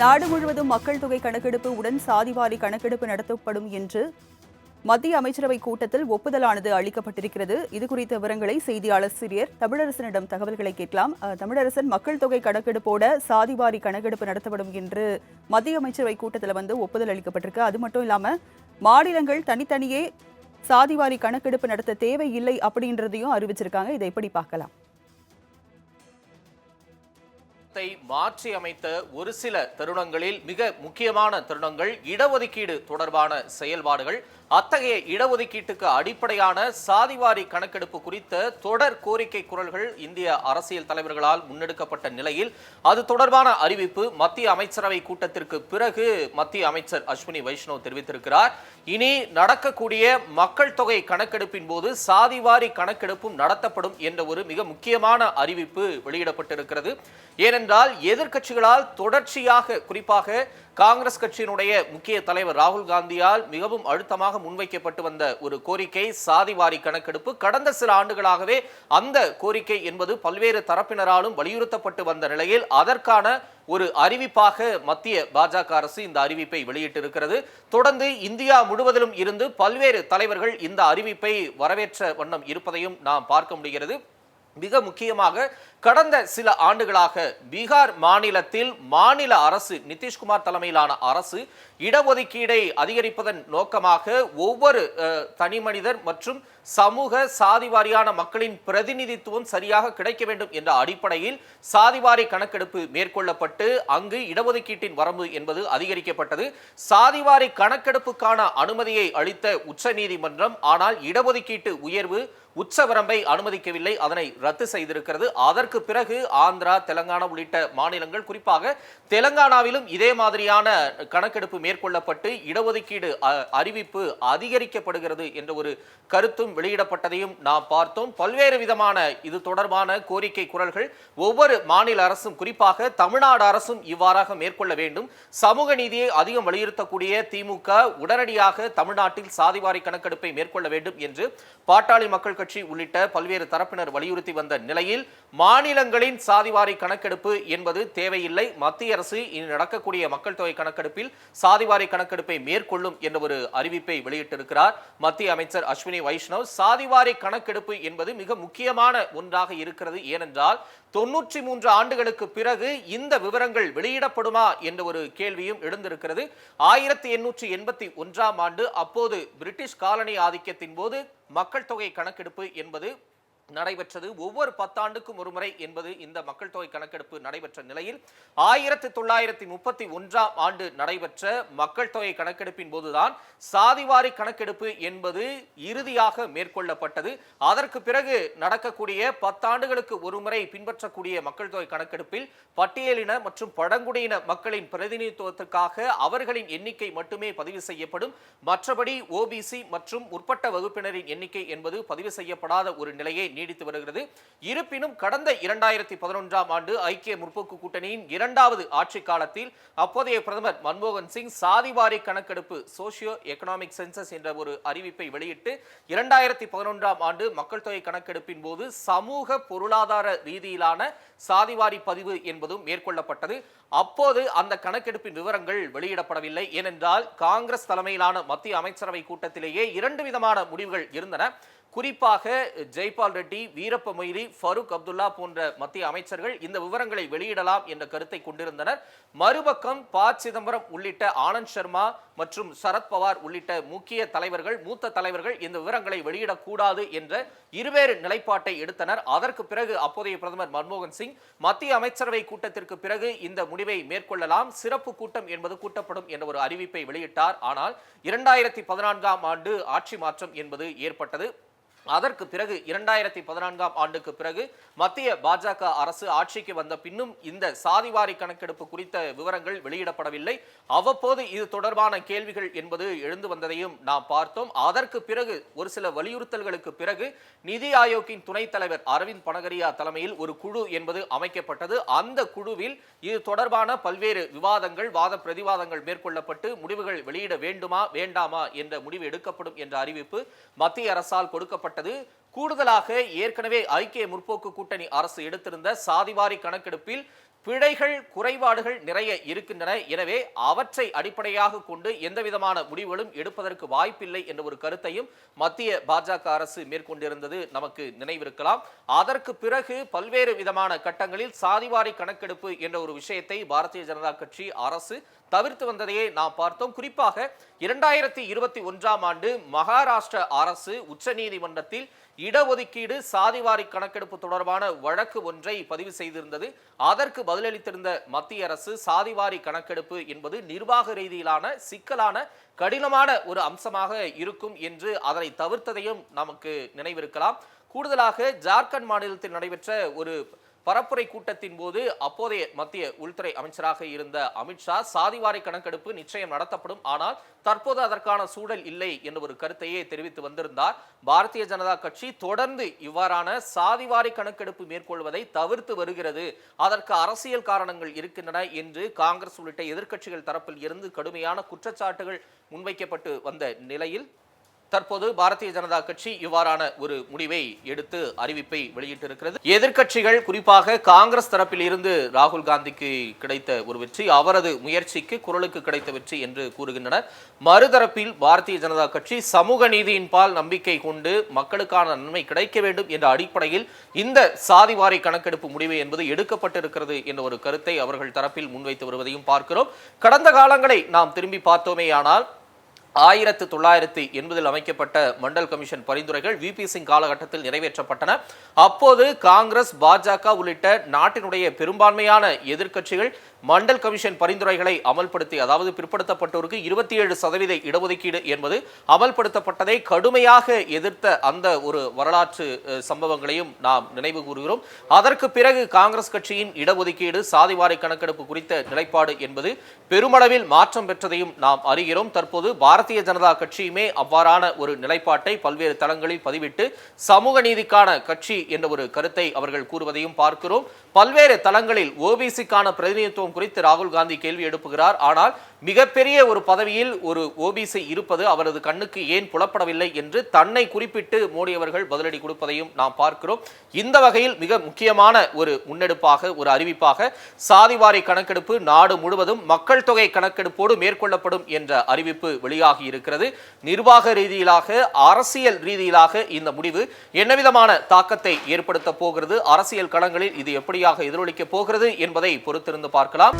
நாடு முழுவதும் மக்கள் தொகை கணக்கெடுப்பு உடன் சாதிவாரி கணக்கெடுப்பு நடத்தப்படும் என்று மத்திய அமைச்சரவை கூட்டத்தில் ஒப்புதலானது அளிக்கப்பட்டிருக்கிறது. இது குறித்த விவரங்களை செய்தியாளர் சிறியர் தமிழரசனிடம் தகவல்களை கேட்கலாம். தமிழரசன் மக்கள் தொகை கணக்கெடுப்போட சாதிவாரி கணக்கெடுப்பு நடத்தப்படும் என்று மத்திய அமைச்சரவை கூட்டத்தில் வந்து ஒப்புதல் அளிக்கப்பட்டிருக்கு. அது மட்டும் இல்லாம மாநிலங்கள் தனித்தனியே சாதிவாரி கணக்கெடுப்பு நடத்த தேவையில்லை அப்படின்றதையும் அறிவிச்சிருக்காங்க. இதை எப்படி பார்க்கலாம்? த்தை மாற்றி அமைத்த ஒரு சில தருணங்களில் மிக முக்கியமான தருணங்கள் இடஒதுக்கீடு தொடர்பான செயல்பாடுகள். அத்தகைய இடஒதுக்கீட்டுக்கு அடிப்படையான சாதிவாரி கணக்கெடுப்பு குறித்த தொடர் கோரிக்கை குரல்கள் இந்திய அரசியல் தலைவர்களால் முன்னெடுக்கப்பட்ட நிலையில் அது தொடர்பான அறிவிப்பு மத்திய அமைச்சரவை கூட்டத்திற்கு பிறகு மத்திய அமைச்சர் அஸ்வினி வைஷ்ணவ் தெரிவித்திருக்கிறார். இனி நடக்கக்கூடிய மக்கள் தொகை கணக்கெடுப்பின் போது சாதிவாரி கணக்கெடுப்பும் நடத்தப்படும் என்ற ஒரு மிக முக்கியமான அறிவிப்பு வெளியிடப்பட்டிருக்கிறது. ஏனென்றால் எதிர்க்கட்சிகளால் தொடர்ச்சியாக குறிப்பாக காங்கிரஸ் கட்சியினுடைய முக்கிய தலைவர் ராகுல் காந்தியால் மிகவும் அழுத்தமாக முன்வைக்கப்பட்டு வந்த ஒரு கோரிக்கை சாதிவாரி கணக்கெடுப்பு. கடந்த சில ஆண்டுகளாகவே அந்த கோரிக்கை என்பது பல்வேறு தரப்பினராலும் வலியுறுத்தப்பட்டு வந்த நிலையில் அதற்கான ஒரு அறிவிப்பாக மத்திய பாஜக அரசு இந்த அறிவிப்பை வெளியிட்டிருக்கிறது. தொடர்ந்து இந்தியா முழுவதிலும் இருந்து பல்வேறு தலைவர்கள் இந்த அறிவிப்பை வரவேற்ற வண்ணம் இருப்பதையும் நாம் பார்க்க முடிகிறது. மிக முக்கியமாக கடந்த சில ஆண்டுகளாக பீகார் மாநிலத்தில் மாநில அரசு நிதிஷ்குமார் தலைமையிலான அரசு இடஒதுக்கீடை அதிகரிப்பதன் நோக்கமாக ஒவ்வொரு தனி மனிதர் மற்றும் சமூக சாதிவாரியான மக்களின் பிரதிநிதித்துவம் சரியாக கிடைக்க வேண்டும் என்ற அடிப்படையில் சாதிவாரி கணக்கெடுப்பு மேற்கொள்ளப்பட்டு அங்கு இடஒதுக்கீட்டின் வரம்பு என்பது அதிகரிக்கப்பட்டது. சாதிவாரி கணக்கெடுப்புக்கான அனுமதியை அளித்த உச்சநீதிமன்றம் ஆனால் இடஒதுக்கீட்டு உயர்வு உச்சவரம்பை அனுமதிக்கவில்லை. அதனை ரத்து செய்திருக்கிறது. அதற்கு பிறகு ஆந்திரா தெலங்கானா உள்ளிட்ட மாநிலங்கள் குறிப்பாக தெலங்கானாவிலும் இதே மாதிரியான கணக்கெடுப்பு மேற்கொள்ளப்பட்டு இடஒதுக்கீடு அறிவிப்பு அதிகரிக்கப்படுகிறது என்ற ஒரு கருத்தும் வெளியிடப்பட்டதையும் நாம் பார்த்தோம். பல்வேறு விதமான இது தொடர்பான கோரிக்கை குரல்கள் ஒவ்வொரு மாநில அரசும் குறிப்பாக தமிழ்நாடு அரசும் இவ்வாறாக மேற்கொள்ள வேண்டும். சமூக நீதியை அதிகம் வலியுறுத்தக்கூடிய திமுக உடனடியாக தமிழ்நாட்டில் சாதிவாரி கணக்கெடுப்பை மேற்கொள்ள வேண்டும் என்று பாட்டாளி மக்கள் கட்சி உள்ளிட்ட பல்வேறு தரப்பினர் வலியுறுத்தி வந்த நிலையில் மாநிலங்களின் சாதிவாரி கணக்கெடுப்பு என்பது தேவையில்லை. மத்திய அரசு இனி நடக்கக்கூடிய மக்கள் தொகை கணக்கெடுப்பில் சாதிவாரி கணக்கெடுப்பை மேற்கொள்ளும் என்ற ஒரு அறிவிப்பை வெளியிட்டிருக்கிறார் மத்திய அமைச்சர் அஸ்வினி வைஷ்ணவ். சாதிவாரி கணக்கெடுப்பு என்பது மிக முக்கியமான ஒன்றாக இருக்கிறது. ஏனென்றால் தொன்னூற்றி மூன்று ஆண்டுகளுக்கு பிறகு இந்த விவரங்கள் வெளியிடப்படுமா என்ற ஒரு கேள்வியும் எழுந்திருக்கிறது. ஆயிரத்தி எண்ணூற்றி எண்பத்தி ஒன்றாம் ஆண்டு அப்போது பிரிட்டிஷ் காலனி ஆதிக்கத்தின் போது மக்கள் தொகை கணக்கெடுப்பு என்பது நடைபெற்றது. ஒவ்வொரு பத்தாண்டுக்கும் ஒருமுறை என்பது இந்த மக்கள் தொகை கணக்கெடுப்பு நடைபெற்ற நிலையில் ஆயிரத்தி தொள்ளாயிரத்தி முப்பத்தி ஒன்றாம் ஆண்டு நடைபெற்ற மக்கள் தொகை கணக்கெடுப்பின் போதுதான் சாதிவாரி கணக்கெடுப்பு என்பது இறுதியாக மேற்கொள்ளப்பட்டது. அதற்கு பிறகு நடக்கக்கூடிய பத்தாண்டுகளுக்கு ஒருமுறை பின்பற்றக்கூடிய மக்கள் தொகை கணக்கெடுப்பில் பட்டியலின மற்றும் பழங்குடியின மக்களின் பிரதிநிதித்துவத்திற்காக அவர்களின் எண்ணிக்கை மட்டுமே பதிவு செய்யப்படும். மற்றபடி ஓபிசி மற்றும் முற்பட்ட வகுப்பினரின் எண்ணிக்கை என்பது பதிவு செய்யப்படாத ஒரு நிலையை நீடித்து வருகிறது. இருப்பினும் கடந்த இரண்டாயிரத்தி பதினொன்றாம் ஆண்டு ஐக்கிய முற்போக்கு கூட்டணியின் இரண்டாவது ஆட்சி காலத்தில் அப்போதைய பிரதமர் மன்மோகன் சிங் சாதிவாரி கணக்கெடுப்பு சோசியோ எக்கனாமிக் சென்சஸ் என்ற ஒரு அறிவிப்பை வெளியிட்டு இரண்டாயிரத்தி பதினொன்றாம் ஆண்டு மக்கள் தொகை கணக்கெடுப்பின் போது சமூக பொருளாதார ரீதியிலான சாதிவாரி பதிவு என்பதும் மேற்கொள்ளப்பட்டது. அப்போது அந்த கணக்கெடுப்பின் விவரங்கள் வெளியிடப்படவில்லை. ஏனென்றால் காங்கிரஸ் தலைமையிலான மத்திய அமைச்சரவை கூட்டத்திலேயே இரண்டு விதமான முடிவுகள் இருந்தன. குறிப்பாக ஜெய்பால் ரெட்டி வீரப்ப மொய்லி ஃபரூக் அப்துல்லா போன்ற மத்திய அமைச்சர்கள் இந்த விவரங்களை வெளியிடலாம் என்ற கருத்தை கொண்டிருந்தனர். மறுபக்கம் ப. சிதம்பரம் உள்ளிட்ட ஆனந்த் சர்மா மற்றும் சரத்பவார் உள்ளிட்ட முக்கிய தலைவர்கள் மூத்த தலைவர்கள் இந்த விவரங்களை வெளியிடக்கூடாது என்ற இருவேறு நிலைப்பாட்டை எடுத்தனர். அதற்கு பிறகு அப்போதைய பிரதமர் மன்மோகன் சிங் மத்திய அமைச்சரவை கூட்டத்திற்கு பிறகு இந்த முடிவை மேற்கொள்ளலாம் சிறப்பு கூட்டம் என்பது கூட்டப்படும் என்ற ஒரு அறிவிப்பை வெளியிட்டார். ஆனால் இரண்டாயிரத்தி பதினான்காம் ஆண்டு ஆட்சி மாற்றம் என்பது ஏற்பட்டது. அதற்கு பிறகு இரண்டாயிரத்தி பதினான்காம் ஆண்டுக்கு பிறகு மத்திய பாஜக அரசு ஆட்சிக்கு வந்த பின்னும் இந்த சாதிவாரி கணக்கெடுப்பு குறித்த விவரங்கள் வெளியிடப்படவில்லை. அவ்வப்போது இது தொடர்பான கேள்விகள் என்பது எழுந்து வந்ததையும் நாம் பார்த்தோம். அதற்கு பிறகு ஒரு சில வலியுறுத்தல்களுக்கு பிறகு நிதி ஆயோக்கின் துணைத் தலைவர் அரவிந்த் பனகரியா தலைமையில் ஒரு குழு என்பது அமைக்கப்பட்டது. அந்த குழுவில் இது தொடர்பான பல்வேறு விவாதங்கள் வாத பிரதிவாதங்கள் மேற்கொள்ளப்பட்டு முடிவுகள் வெளியிட வேண்டுமா வேண்டாமா என்ற முடிவு எடுக்கப்படும் என்ற அறிவிப்பு மத்திய அரசால் செய்யப்பட்டது கூடுதலாக ஏற்கனவே ஐக்கிய முற்போக்கு கூட்டணி அரசு எடுத்திருந்த சாதிவாரி கணக்கெடுப்பில் பிழைகள் குறைபாடுகள் நிறைய இருக்கின்றன. எனவே அவற்றை அடிப்படையாக கொண்டு எந்தவிதமான முடிவுகளும் எடுப்பதற்கு வாய்ப்பில்லை என்ற ஒரு கருத்தையும் மத்திய பாஜக அரசு மேற்கொண்டிருந்தது நமக்கு நினைவிருக்கலாம். அதற்கு பிறகு பல்வேறு விதமான கட்டங்களில் சாதிவாரி கணக்கெடுப்பு என்ற ஒரு விஷயத்தை பாரதிய ஜனதா கட்சி அரசு தவிர்த்து வந்ததையே நாம் பார்த்தோம். குறிப்பாக இரண்டாயிரத்தி இருபத்தி ஒன்றாம் ஆண்டு மகாராஷ்டிர அரசு உச்சநீதிமன்றத்தில் இடஒதுக்கீடு சாதிவாரி கணக்கெடுப்பு தொடர்பான வழக்கு ஒன்றை பதிவு செய்திருந்தது. அதற்கு பதிலளித்திருந்த மத்திய அரசு சாதிவாரி கணக்கெடுப்பு என்பது நிர்வாக ரீதியிலான சிக்கலான கடினமான ஒரு அம்சமாக இருக்கும் என்று அதனை தவிர்த்ததையும் நமக்கு நினைவிருக்கலாம். கூடுதலாக ஜார்க்கண்ட் மாநிலத்தில் நடைபெற்ற ஒரு பரப்புரை கூட்டத்தின் போது அப்போதைய மத்திய உள்துறை அமைச்சராக இருந்த அமித்ஷா சாதிவாரி கணக்கெடுப்பு நிச்சயம் நடத்தப்படும் ஆனால் தற்போது அதற்கான சூழல் இல்லை என்ற ஒரு கருத்தையே தெரிவித்து வந்திருந்தார். பாரதிய ஜனதா கட்சி தொடர்ந்து இவ்வாறான சாதிவாரி கணக்கெடுப்பு மேற்கொள்வதை தவிர்த்து வருகிறது. அதற்கு அரசியல் காரணங்கள் இருக்கின்றன என்று காங்கிரஸ் உள்ளிட்ட எதிர்க்கட்சிகள் தரப்பில் இருந்து கடுமையான குற்றச்சாட்டுகள் முன்வைக்கப்பட்டு வந்த நிலையில் தற்போது பாரதிய ஜனதா கட்சி இவ்வாறான ஒரு முடிவை எடுத்து அறிவிப்பை வெளியிட்டிருக்கிறது. எதிர்க்கட்சிகள் குறிப்பாக காங்கிரஸ் தரப்பில் இருந்து ராகுல் காந்திக்கு கிடைத்த ஒரு வெற்றி அவரது முயற்சிக்கு குரலுக்கு கிடைத்த வெற்றி என்று கூறுகின்றனர். மறுதரப்பில் பாரதிய ஜனதா கட்சி சமூக நீதியின் பால் நம்பிக்கை கொண்டு மக்களுக்கான நன்மை கிடைக்க வேண்டும் என்ற அடிப்படையில் இந்த சாதிவாரி கணக்கெடுப்பு முடிவு என்பது எடுக்கப்பட்டிருக்கிறது என்ற ஒரு கருத்தை அவர்கள் தரப்பில் முன்வைத்து வருவதையும் பார்க்கிறோம். கடந்த காலங்களை நாம் திரும்பி பார்த்தோமேயானால் ஆயிரத்து தொள்ளாயிரத்தி எண்பதில் அமைக்கப்பட்ட மண்டல் கமிஷன் பரிந்துரைகள் விபி சிங் காலகட்டத்தில் நிறைவேற்றப்பட்டன. அப்போது காங்கிரஸ் பாஜக உள்ளிட்ட நாட்டினுடைய பெரும்பான்மையான எதிர்க்கட்சிகள் மண்டல் கமிஷன் பரிந்துரைகளை அமல்படுத்தி அதாவது பிற்படுத்தப்பட்டோருக்கு இருபத்தி ஏழு சதவீத இடஒதுக்கீடு என்பது அமல்படுத்தப்பட்டதை கடுமையாக எதிர்த்த அந்த ஒரு வரலாற்று சம்பவங்களையும் நாம் நினைவு கூறுகிறோம். அதற்கு பிறகு காங்கிரஸ் கட்சியின் இடஒதுக்கீடு சாதிவாரி கணக்கெடுப்பு குறித்த நிலைப்பாடு என்பது பெருமளவில் மாற்றம் பெற்றதையும் நாம் அறிகிறோம். தற்போது பாரத பாரதிய ஜனதா கட்சியுமே அவ்வாறான ஒரு நிலைப்பாட்டை பல்வேறு தளங்களில் பதிவிட்டு சமூக நீதிக்கான கட்சி என்ற ஒரு கருத்தை அவர்கள் கூறுவதையும் பார்க்கிறோம். பல்வேறு தளங்களில் ஓபிசிக்கான பிரதிநிதித்துவம் குறித்து ராகுல் காந்தி கேள்வி எழுப்புகிறார். ஆனால் மிகப்பெரிய ஒரு பதவியில் ஒரு ஓபிசி இருப்பது அவரது கண்ணுக்கு ஏன் புலப்படவில்லை என்று தன்னை குறிப்பிட்டு மோடி அவர்கள் பதிலடி கொடுப்பதையும் நாம் பார்க்கிறோம். இந்த வகையில் மிக முக்கியமான ஒரு முன்னெடுப்பாக ஒரு அறிவிப்பாக சாதிவாரி கணக்கெடுப்பு நாடு முழுவதும் மக்கள் தொகை கணக்கெடுப்போடு மேற்கொள்ளப்படும் என்ற அறிவிப்பு வெளியாக இருக்கிறது. நிர்வாக ரீதியிலாக அரசியல் ரீதியிலாக இந்த முடிவு என்னவிதமான தாக்கத்தை ஏற்படுத்த போகிறது? அரசியல் களங்களில் இது எப்படியாக எதிரொலிக்க போகிறது என்பதை பொறுத்திருந்து பார்க்கலாம்.